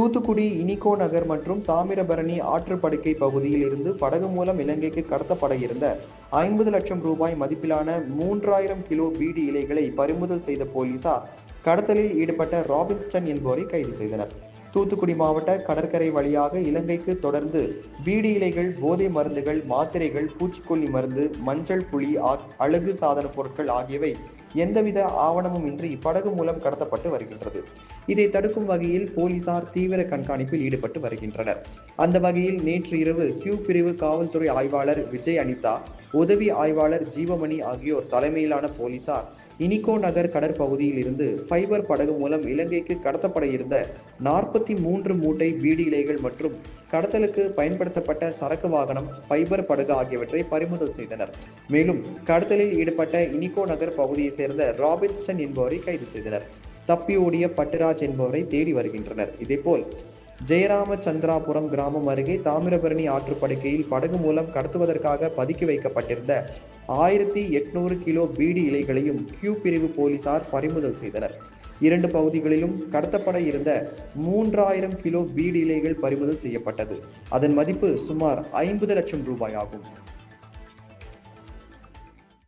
தூத்துக்குடி இனிகோ நகர் மற்றும் தாமிரபரணி ஆற்றுப்படுக்கை பகுதியில் இருந்து படகு மூலம் இலங்கைக்கு கடத்தப்பட இருந்த ஐம்பது லட்சம் ரூபாய் மதிப்பிலான மூன்றாயிரம் கிலோ பீடி இலைகளை பறிமுதல் செய்த போலீசார் கடத்தலில் ஈடுபட்ட ராபின்ஸ்டன் என்பவரை கைது செய்தனர். தூத்துக்குடி மாவட்ட கடற்கரை வழியாக இலங்கைக்கு தொடர்ந்து பீடி இலைகள் போதை மருந்துகள் மாத்திரைகள் பூச்சிக்கொல்லி மருந்து மஞ்சள் புளி ஆ- அழகு சாதன பொருட்கள் ஆகியவை எந்தவித ஆவணமும் இன்றி படகு மூலம் கடத்தப்பட்டு வருகின்றது. இதை தடுக்கும் வகையில் போலீசார் தீவிர கண்காணிப்பில் ஈடுபட்டு வருகின்றனர். அந்த வகையில் நேற்று இரவு கியூ பிரிவு காவல்துறை ஆய்வாளர் விஜய் அனிதா உதவி ஆய்வாளர் ஜீவமணி ஆகியோர் தலைமையிலான போலீசார் இனிகோ நகர் கடற்பகுதியில் இருந்து ஃபைபர் படகு மூலம் இலங்கைக்கு கடத்தப்பட இருந்த நாற்பத்தி மூன்று மூட்டை பீடி இலைகள் மற்றும் கடத்தலுக்கு பயன்படுத்தப்பட்ட சரக்கு வாகனம் ஃபைபர் படகு ஆகியவற்றை பறிமுதல் செய்தனர். மேலும் கடத்தலில் ஈடுபட்ட இனிகோ நகர் பகுதியைச் சேர்ந்த ராபின்ஸ்டன் என்பவரை கைது செய்தனர். தப்பி ஓடிய பட்டுராஜ் என்பவரை தேடி வருகின்றனர். இதேபோல் ஜெயராமச்சந்திராபுரம் கிராமம் அருகே தாமிரபரணி ஆற்றுப்படுக்கையில் படகு மூலம் கடத்துவதற்காக பதுக்கி வைக்கப்பட்டிருந்த ஆயிரத்தி எட்நூறு கிலோ பீடி இலைகளையும் கியூ பிரிவு போலீசார் பறிமுதல் செய்தனர். இரண்டு பகுதிகளிலும் கடத்தப்பட இருந்த மூன்றாயிரம் கிலோ பீடி இலைகள் பறிமுதல் செய்யப்பட்டது. அதன் மதிப்பு சுமார் ஐம்பது லட்சம் ரூபாய் ஆகும்.